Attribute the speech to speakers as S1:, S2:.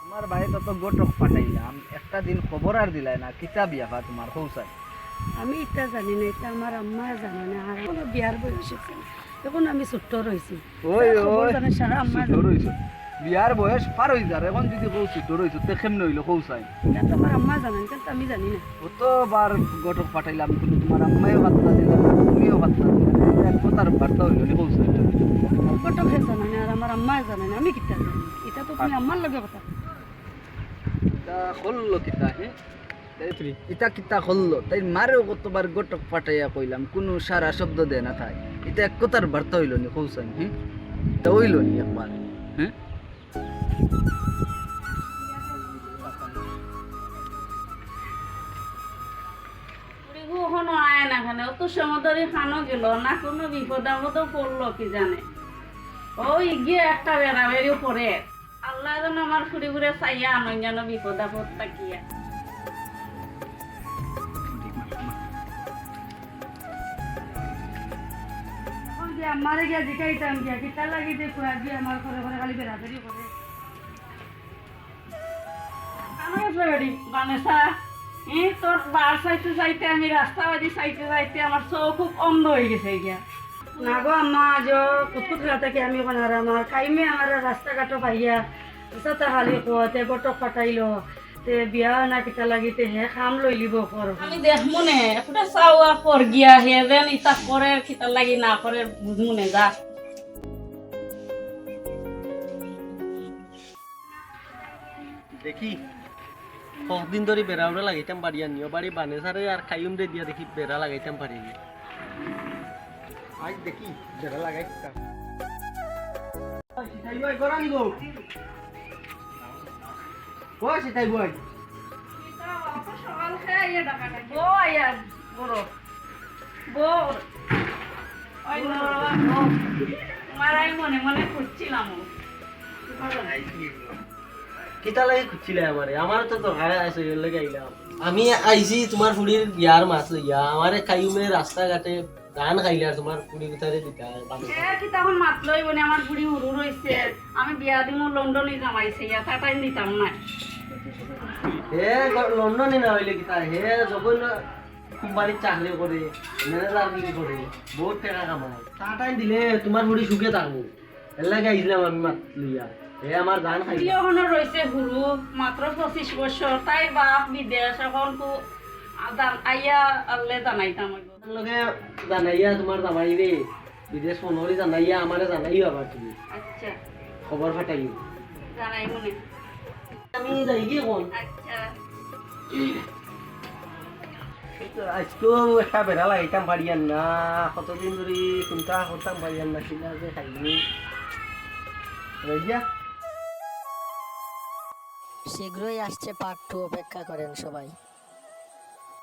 S1: তোমার বাড়িতে তো গোটক পাঠাইলাম একটা দিন খবর আর দিলাই না কিতা বিয়াফা তোমার হৌসাই
S2: আমি এটা জানি না এটা আমার আম্মা জানে না আর কোনো বিয়ার বয়স হয়েছে তখন আমি ছোট্ট রয়েছি
S1: ওই ওই
S2: জানে সারা আম্মা
S1: ছোট বিয়ার বয়স পার হই যার এখন যদি কৌ ছোট রইছো তে কেমনে হইল হৌসাই
S2: এটা তো আমার আম্মা জানেন কিন্তু আমি জানি না।
S1: কতবার গোটক পাঠাইলাম কিন্তু তোমার আম্মাইও বার্তা দিলা না, তুমিও বার্তা দিলা না। এটা কথার বার্তা হইল নি
S2: কত হে জানে না আর আমার আম্মা জানে না আমি কিতা জানি? এটা তো তুমি আম্মার লগে কথা
S1: কিতা হে? তাই ইটা কিতা হল্লো? তাই মারেও কতবার গোটক পাঠাইয়া কইলাম কোনো সারা শব্দ দে না তাই এটা এক কথার বার্তা হইল নি হ্যাঁ তা হইল নি একবার। হ্যাঁ
S2: কখনো আয় না খানে অত সময় ধরে খানো গেল না কোনো বিপদ আপদও পড়ল কি জানে? ওই গিয়ে একটা বেড়া বেড়াবেড়িও পড়ে। আল্লাহ যেন আমার ফুরি ঘুরে চাইয়া যেন বিপদ আপদ তাকিয়া। আমারে গিয়া জিকাইতাম গিয়া, কিতা লাগি যে কুয়া গিয়ে আমার ঘরে ঘরে খালি বেড়াবেড়ি করে বেড়ি বানেসা এই তোর বার চাইতে চাইতে, আমি রাস্তা বাজি চাইতে চাইতে আমার চোখ খুব অন্ধ হয়ে গেছে গিয়া। না গো আম্মা আজ কুতুত থেকে আমি ওখানে আর আমার কাইমে আমার রাস্তাঘাটও পাইয়া সাথে খালি কোয়াতে গটক পাঠাইলো তে বিয়া না কিতা লাগিতে হে খাম লই লিব কর আমি দেখমু নে একটা চাওয়া কর গিয়া হে যেন ইতা করে কিতা লাগি না করে বুঝমু নে যা।
S3: দেখি কতদিন ধরে বেড়াউরা লাগাইতাম পারি আর নিও বাড়ি বানে সারে আর খাইম দে দিয়া দেখি বেড়া লাগাইতাম পারি আজ দেখি বেড়া লাগাইতাম সিতাই বই করান গো ও সিতাই বই।
S2: সকাল খেয়ে আইয়া ডাকা নাই বো আইয়া বড় বো ওই নরবা বো মারাই মনে মনে খুঁজছিলাম
S3: কিতা লাগে খুঁজছিলে আমারে? আমার তো আছে এর লাগে আইলাম। আমি আইছি তোমার ফুড়ির বিয়ার মাছ লইয়া আমারে খাইমে রাস্তা ঘাটে ধান খাইলে আর তোমার ফুড়ি কোথায় দিতা বানে
S2: সে কি তখন মাতলই বনে আমার বুড়ি উরু রইছে আমি বিয়া দিমু লন্ডনে জামাইছে ইয়া তাই নিতাম না।
S3: হে লন্ডনে না হইলে কি কিতা? হে যখন কোম্পানির চাকরি করে ম্যানেজার কি করে বহুত টাকা কামায়। তা টাইম দিলে তোমার বুড়ি সুখে থাকব এর লাগে আইছিলাম আমি মাত লইয়া। হে আমার ধান
S2: এখনও রইছে হুরু মাত্র পঁচিশ বছর। তাই বাপ বিদেশ এখন তো আদান- আইয়া আল্লে জানাইতাম
S3: লগে জানাইয়া তোমার জামাই রে বিদেশ জানাইয়া আমারে জানাইও আবার তুমি।
S2: আচ্ছা।
S3: খবর ফাটাইও
S2: জানাই মনে
S3: আমি যাই গিয়ে কোন?
S2: আচ্ছা।
S3: আজকেও একটা বেড়া লাগাইতাম পারিয়ান না কতদিন ধরে চিন্তা করতাম পারিয়ান না কিনা যে খাইনি রইয়া?
S4: শীঘ্রই আসছে পার্ট টু অপেক্ষা করেন সবাই।